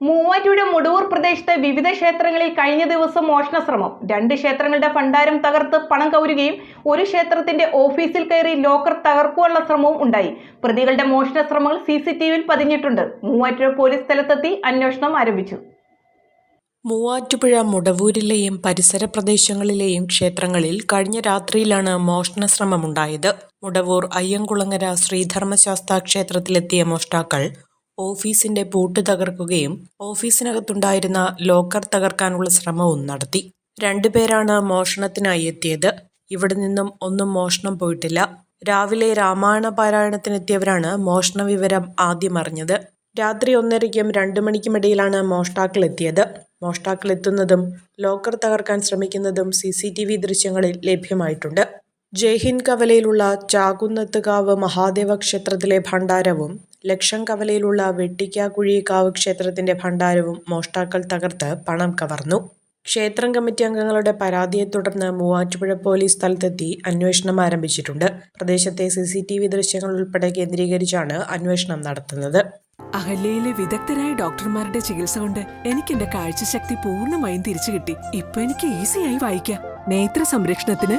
മൂവാറ്റുപുഴ മുടവൂർ പ്രദേശത്തെ വിവിധ ക്ഷേത്രങ്ങളിൽ കഴിഞ്ഞ ദിവസം മോഷണ ശ്രമം രണ്ട് ക്ഷേത്രങ്ങളുടെ ഭണ്ഡാരം തകർത്ത് പണം കൗരുകയും ഒരു ക്ഷേത്രത്തിന്റെ ഓഫീസിൽ കയറി ലോക്കർ തകർക്കുവാനുള്ള ശ്രമവും ഉണ്ടായി. പ്രതികളുടെ മോഷണ ശ്രമങ്ങൾ സി സി ടി വിയിൽ പതിഞ്ഞിട്ടുണ്ട്. മൂവാറ്റുപുഴ പോലീസ് സ്ഥലത്തെത്തി അന്വേഷണം ആരംഭിച്ചു. മൂവാറ്റുപുഴ മുടവൂരിലെയും പരിസര പ്രദേശങ്ങളിലെയും ക്ഷേത്രങ്ങളിൽ കഴിഞ്ഞ രാത്രിയിലാണ് മോഷണ ശ്രമമുണ്ടായത് മുടവൂർ അയ്യങ്കുളങ്ങര ശ്രീധർമ്മശാസ്താ ക്ഷേത്രത്തിലെത്തിയ മോഷ്ടാക്കൾ ഓഫീസിന്റെ പൂട്ട് തകർക്കുകയും ഓഫീസിനകത്തുണ്ടായിരുന്ന ലോക്കർ തകർക്കാനുള്ള ശ്രമവും നടത്തി. രണ്ടുപേരാണ് മോഷണത്തിനായി എത്തിയത്. ഇവിടെ നിന്നും ഒന്നും മോഷണം പോയിട്ടില്ല. രാവിലെ രാമായണ പാരായണത്തിനെത്തിയവരാണ് മോഷണ വിവരം ആദ്യം അറിഞ്ഞത്. രാത്രി ഒന്നരയ്ക്കും രണ്ടു മണിക്കുമിടയിലാണ് മോഷ്ടാക്കൾ എത്തിയത്. മോഷ്ടാക്കൾ എത്തുന്നതും ലോക്കർ തകർക്കാൻ ശ്രമിക്കുന്നതും സി സി ടി വി ദൃശ്യങ്ങളിൽ ലഭ്യമായിട്ടുണ്ട്. ജയ്ഹിന്ദ് കവലയിലുള്ള ചാകുന്നത്തുകാവ് മഹാദേവ ക്ഷേത്രത്തിലെ ഭണ്ഡാരവും ലക്ഷം കവലയിലുള്ള വെട്ടിക്കാക്കുഴിക്കാവ് ക്ഷേത്രത്തിന്റെ ഭണ്ഡാരവും മോഷ്ടാക്കൾ തകർത്ത് പണം കവർന്നു. ക്ഷേത്രം കമ്മിറ്റി അംഗങ്ങളുടെ പരാതിയെ തുടർന്ന് മൂവാറ്റുപുഴ പോലീസ് സ്ഥലത്തെത്തി അന്വേഷണം ആരംഭിച്ചിട്ടുണ്ട്. പ്രദേശത്തെ സി സി ടി വി ദൃശ്യങ്ങൾ ഉൾപ്പെടെ കേന്ദ്രീകരിച്ചാണ് അന്വേഷണം നടത്തുന്നത്. അഹല്യയിലെ വിദഗ്ധരായ ഡോക്ടർമാരുടെ ചികിത്സ കൊണ്ട് എനിക്ക് എന്റെ കാഴ്ചശക്തി പൂർണമായും തിരിച്ചു കിട്ടി ഇപ്പൊ എനിക്ക് ഈസിയായി വായിക്കാം. നേത്ര സംരക്ഷണത്തിന്